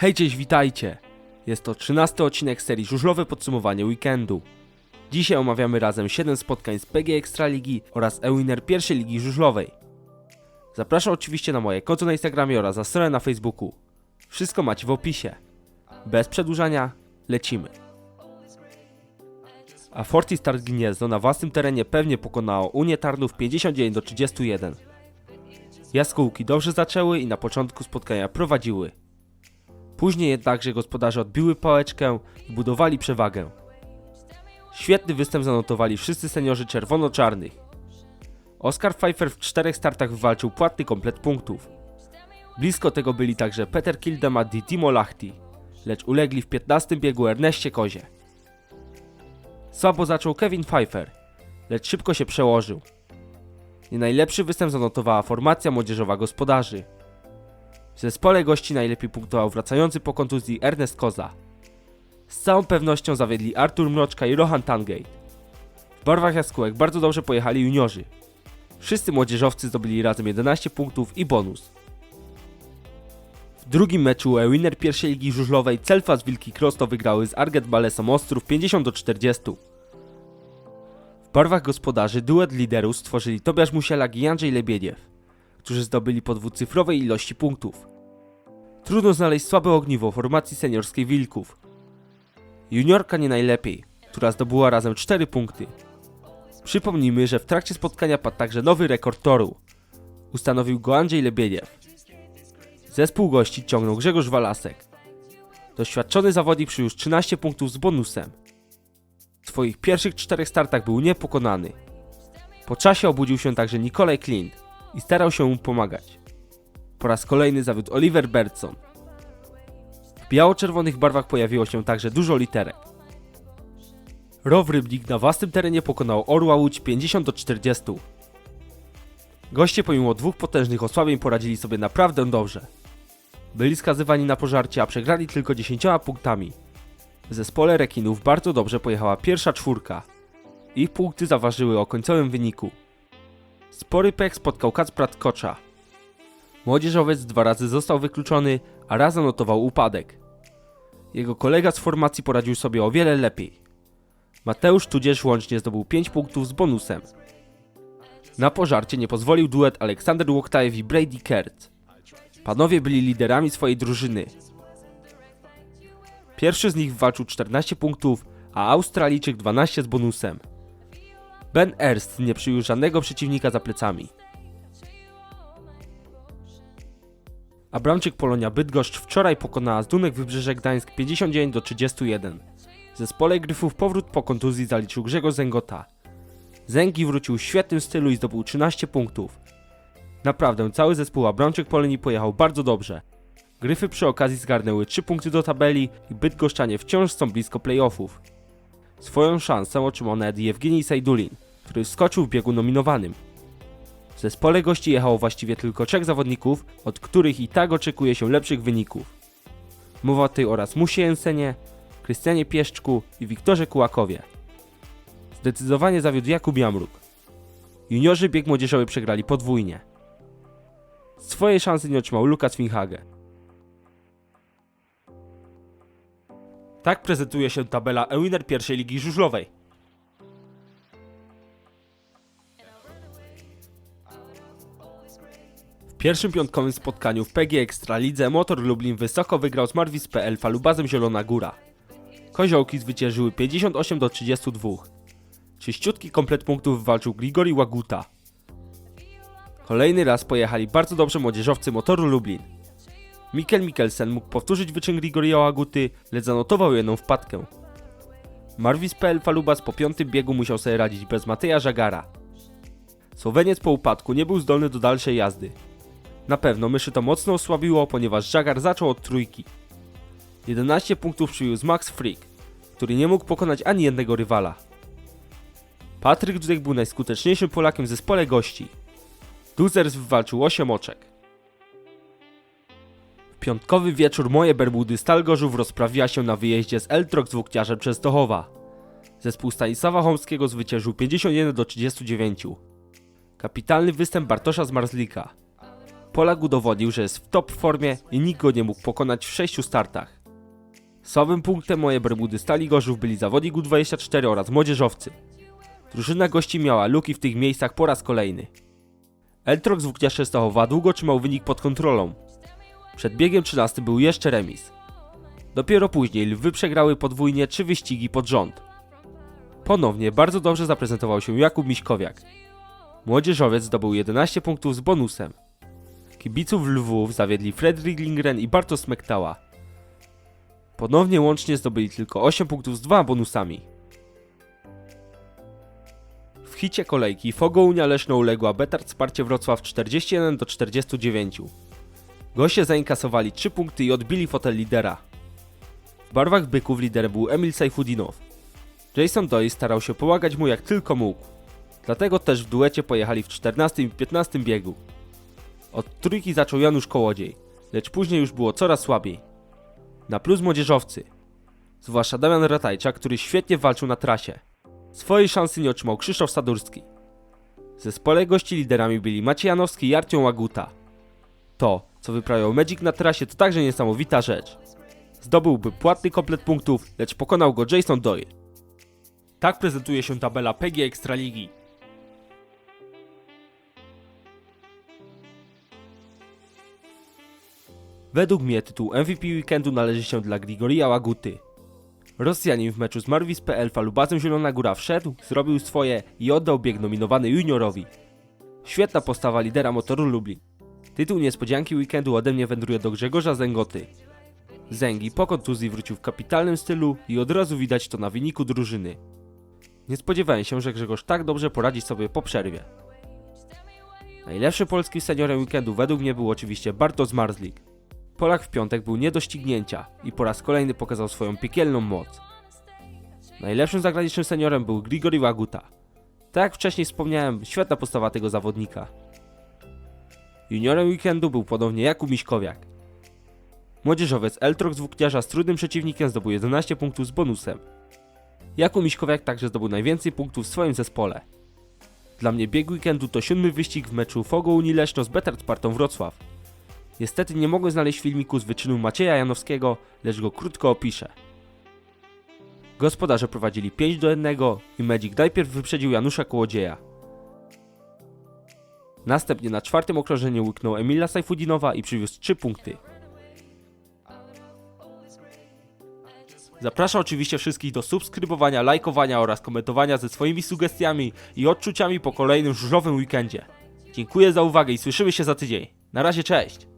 Hej, cześć, witajcie! Jest to 13 odcinek serii Żużlowe Podsumowanie Weekendu. Dzisiaj omawiamy razem 7 spotkań z PG Ekstraligi oraz e-winner pierwszej ligi żużlowej. Zapraszam oczywiście na moje konto na Instagramie oraz na stronę na Facebooku. Wszystko macie w opisie. Bez przedłużania, lecimy. A Forti Start Gniezno na własnym terenie pewnie pokonało Unię Tarnów 59 do 31. Jaskółki dobrze zaczęły i na początku spotkania prowadziły. Później jednakże gospodarze odbiły pałeczkę i budowali przewagę. Świetny występ zanotowali wszyscy seniorzy czerwono-czarnych. Oscar Pfeiffer w czterech startach wywalczył płatny komplet punktów. Blisko tego byli także Peter Kildemat i Timo Lahti, lecz ulegli w 15 biegu Erneście Kozie. Słabo zaczął Kevin Pfeiffer, lecz szybko się przełożył. Nie najlepszy występ zanotowała formacja młodzieżowa gospodarzy. W zespole gości najlepiej punktował wracający po kontuzji Ernest Koza. Z całą pewnością zawiedli Artur Mroczka i Rohan Tangate. W barwach jaskółek bardzo dobrze pojechali juniorzy. Wszyscy młodzieżowcy zdobyli razem 11 punktów i bonus. W drugim meczu e-winner pierwszej ligi żużlowej Celfas Wilki Krosto wygrały z Arget Balesą Ostrów 50 do 40. W barwach gospodarzy duet liderów stworzyli Tobiasz Musielak i Andrzej Lebiediew, którzy zdobyli po dwucyfrowej ilości punktów. Trudno znaleźć słabe ogniwo formacji seniorskiej Wilków. Juniorka nie najlepiej, która zdobyła razem 4 punkty. Przypomnijmy, że w trakcie spotkania padł także nowy rekord toru. Ustanowił go Andrzej Lebiediew. Zespół gości ciągnął Grzegorz Walasek. Doświadczony zawodnik przyniósł 13 punktów z bonusem. W swoich pierwszych czterech startach był niepokonany. Po czasie obudził się także Nikolaj Clint i starał się mu pomagać. Po raz kolejny zawiódł Oliver Bertson. W biało-czerwonych barwach pojawiło się także dużo literek. Row Rybnik na własnym terenie pokonał Orła Łódź 50 do 40. Goście pomimo dwóch potężnych osłabień poradzili sobie naprawdę dobrze. Byli skazywani na pożarcie, a przegrali tylko 10 punktami. W zespole rekinów bardzo dobrze pojechała pierwsza czwórka. Ich punkty zaważyły o końcowym wyniku. Spory pech spotkał Kacprat Kocza. Młodzieżowiec dwa razy został wykluczony, a raz zanotował upadek. Jego kolega z formacji poradził sobie o wiele lepiej. Mateusz tudzież łącznie zdobył 5 punktów z bonusem. Na pożarcie nie pozwolił duet Aleksander Łoktajew i Brady Kert. Panowie byli liderami swojej drużyny. Pierwszy z nich walczył 14 punktów, a Australijczyk 12 z bonusem. Ben Erst nie przyjął żadnego przeciwnika za plecami. Abramczyk Polonia Bydgoszcz wczoraj pokonała Zdunek Wybrzeże Gdańsk 59 do 31. W zespole Gryfów powrót po kontuzji zaliczył Grzegorz Zęgota. Zęgi wrócił w świetnym stylu i zdobył 13 punktów. Naprawdę, cały zespół Abramczyk Polonii pojechał bardzo dobrze. Gryfy przy okazji zgarnęły 3 punkty do tabeli i Bydgoszczanie wciąż są blisko playoffów. Swoją szansę otrzymał nawet Jewgenij Sajdulin, który skoczył w biegu nominowanym. W zespole gości jechało właściwie tylko trzech zawodników, od których i tak oczekuje się lepszych wyników. Mowa tutaj oraz Musie Jensenie, Krystianie Pieszczku i Wiktorze Kułakowie. Zdecydowanie zawiódł Jakub Jamruk. Juniorzy bieg młodzieżowy przegrali podwójnie. Swojej szansy nie otrzymał Lukas Finhage. Tak prezentuje się tabela e-winner pierwszej ligi żużlowej. W pierwszym piątkowym spotkaniu w PG Ekstralidze Motor Lublin wysoko wygrał z Marwis.pl Falubazem Zielona Góra. Koziołki zwyciężyły 58 do 32. Czyściutki komplet punktów wywalczył Grigori Łaguta. Kolejny raz pojechali bardzo dobrze młodzieżowcy Motoru Lublin. Mikkel Mikkelsen mógł powtórzyć wyczyn Grigoria Łaguty, lecz zanotował jedną wpadkę. Marwis.pl Falubas po piątym biegu musiał sobie radzić bez Mateja Żagara. Słoweniec po upadku nie był zdolny do dalszej jazdy. Na pewno myszy to mocno osłabiło, ponieważ Żagar zaczął od trójki. 11 punktów przywiózł Max Freak, który nie mógł pokonać ani jednego rywala. Patryk Dudek był najskuteczniejszym Polakiem w zespole gości. Duzers wywalczył 8 oczek. Piątkowy wieczór moje Bermudy Stal Gorzów rozprawiła się na wyjeździe z Eltrox z Włókniarzem Częstochowa. Zespół Stanisława Chomskiego zwyciężył 51 do 39. Kapitalny występ Bartosza z Marzlika. Polak udowodnił, że jest w top formie i nikt go nie mógł pokonać w 6 startach. Słabym punktem mojej Bermudy Stali Gorzów byli zawodnik U24 oraz młodzieżowcy. Drużyna gości miała luki w tych miejscach po raz kolejny. Eltrox z Włóknia Częstochowa długo trzymał wynik pod kontrolą. Przed biegiem 13 był jeszcze remis. Dopiero później lwy przegrały podwójnie trzy wyścigi pod rząd. Ponownie bardzo dobrze zaprezentował się Jakub Miśkowiak. Młodzieżowiec zdobył 11 punktów z bonusem. Kibiców Lwów zawiedli Fredrik Lindgren i Bartosz Smektała. Ponownie łącznie zdobyli tylko 8 punktów z dwoma bonusami. W hicie kolejki Fogounia Leszno uległa Betard Wsparcie Wrocław 41 do 49. Goście zainkasowali 3 punkty i odbili fotel lidera. W barwach byków liderem był Emil Sajfudinow. Jason Doyle starał się pomagać mu jak tylko mógł. Dlatego też w duecie pojechali w 14 i 15 biegu. Od trójki zaczął Janusz Kołodziej, lecz później już było coraz słabiej. Na plus młodzieżowcy. Zwłaszcza Damian Ratajczak, który świetnie walczył na trasie. Swojej szansy nie otrzymał Krzysztof Sadurski. W zespole gości liderami byli Maciej Janowski i Arcią Łaguta. To, co wyprawiał Magic na trasie to także niesamowita rzecz. Zdobyłby płatny komplet punktów, lecz pokonał go Jason Doyle. Tak prezentuje się tabela PG Ekstraligi. Według mnie tytuł MVP weekendu należy się dla Grigoria Łaguty. Rosjanin w meczu z Marvis.pl Falubazem Zielona Góra wszedł, zrobił swoje i oddał bieg nominowany juniorowi. Świetna postawa lidera motoru Lublin. Tytuł niespodzianki weekendu ode mnie wędruje do Grzegorza Zęgoty. Zęgi po kontuzji wrócił w kapitalnym stylu i od razu widać to na wyniku drużyny. Nie spodziewałem się, że Grzegorz tak dobrze poradzi sobie po przerwie. Najlepszym polskim seniorem weekendu według mnie był oczywiście Bartosz Marzlik. Polak w piątek był nie do ścignięcia i po raz kolejny pokazał swoją piekielną moc. Najlepszym zagranicznym seniorem był Grigori Łaguta. Tak jak wcześniej wspomniałem, świetna postawa tego zawodnika. Juniorem weekendu był ponownie Jakub Miśkowiak. Młodzieżowiec Eltrox z Włókniarza z trudnym przeciwnikiem zdobył 11 punktów z bonusem. Jakub Miśkowiak także zdobył najwięcej punktów w swoim zespole. Dla mnie bieg weekendu to siódmy wyścig w meczu Fogo Unii Leszno z Betard Spartą Wrocław. Niestety nie mogłem znaleźć filmiku z wyczynu Macieja Janowskiego, lecz go krótko opiszę. Gospodarze prowadzili 5 do 1 i Magic najpierw wyprzedził Janusza Kołodzieja. Następnie na czwartym okrążeniu łyknął Emila Sajfudinowa i przywiózł 3 punkty. Zapraszam oczywiście wszystkich do subskrybowania, lajkowania oraz komentowania ze swoimi sugestiami i odczuciami po kolejnym żużlowym weekendzie. Dziękuję za uwagę i słyszymy się za tydzień. Na razie, cześć!